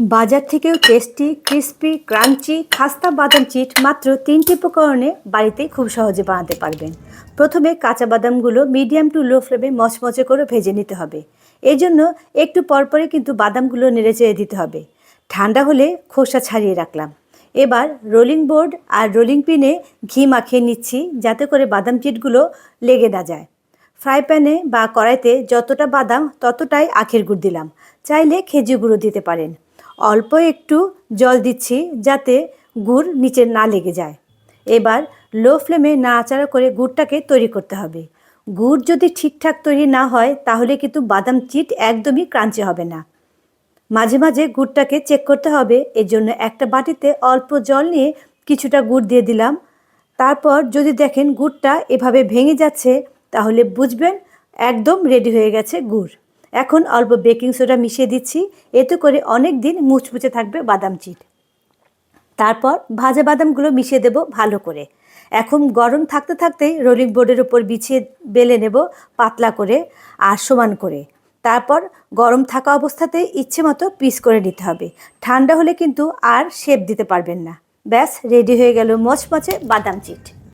বাজার থেকেও tasty crispy crunchy খাস্তা বাদাম চিট মাত্র তিনটি উপকরণে বাড়িতেই খুব সহজে বানাতে পারবেন। প্রথমে কাঁচা বাদামগুলো মিডিয়াম টু লো ফ্লেমে মচমচে করে ভেজে নিতে হবে। এই জন্য একটু পরপরই কিন্তু বাদামগুলো নেড়ে চেড়ে দিতে হবে। ঠান্ডা হলে খোসা ছাড়িয়ে রাখলাম। এবার রোলিং বোর্ড আর রোলিং পিনে ঘি মাখিয়ে নিচ্ছি যাতে করে বাদাম চিটগুলো লেগে না যায়। ফ্রাই প্যানে বা কড়াইতে যতটা বাদাম ততটাই আখের গুড় দিলাম। চাইলে খেজুর গুঁড়ো দিতে পারেন। অল্প একটু জল দিচ্ছি যাতে গুড় নিচে না লেগে যায়। এবার লো ফ্লেমে নাড়াচাড়া করে গুড়টাকে তৈরি করতে হবে। গুড় যদি ঠিকঠাক তৈরি না হয়, তাহলে কিন্তু বাদাম চিট একদমই ক্রাঞ্চি হবে না। মাঝে মাঝে গুড়টাকে চেক করতে হবে। এর জন্য একটা বাটিতে অল্প জল নিয়ে কিছুটা গুড় দিয়ে দিলাম। তারপর যদি দেখেন গুড়টা এভাবে ভেঙে যাচ্ছে, তাহলে বুঝবেন একদম রেডি হয়ে গেছে গুড়। এখন অল্প বেকিং সোডা মিশিয়ে দিচ্ছি। এতে করে অনেক দিন মুচমুচে থাকবে বাদাম চিট। তারপর ভাজা বাদামগুলো মিশিয়ে দেব ভালো করে। এখন গরম থাকতে থাকতেই রোলিং বোর্ডের উপর বিছিয়ে বেলে নেব পাতলা করে আর সমান করে। তারপর গরম থাকা অবস্থাতেই ইচ্ছে মতো পিস করে নিতে হবে। ঠান্ডা হলে কিন্তু আর শেপ দিতে পারবেন না। ব্যাস, রেডি হয়ে গেল মচমচে বাদাম চিট।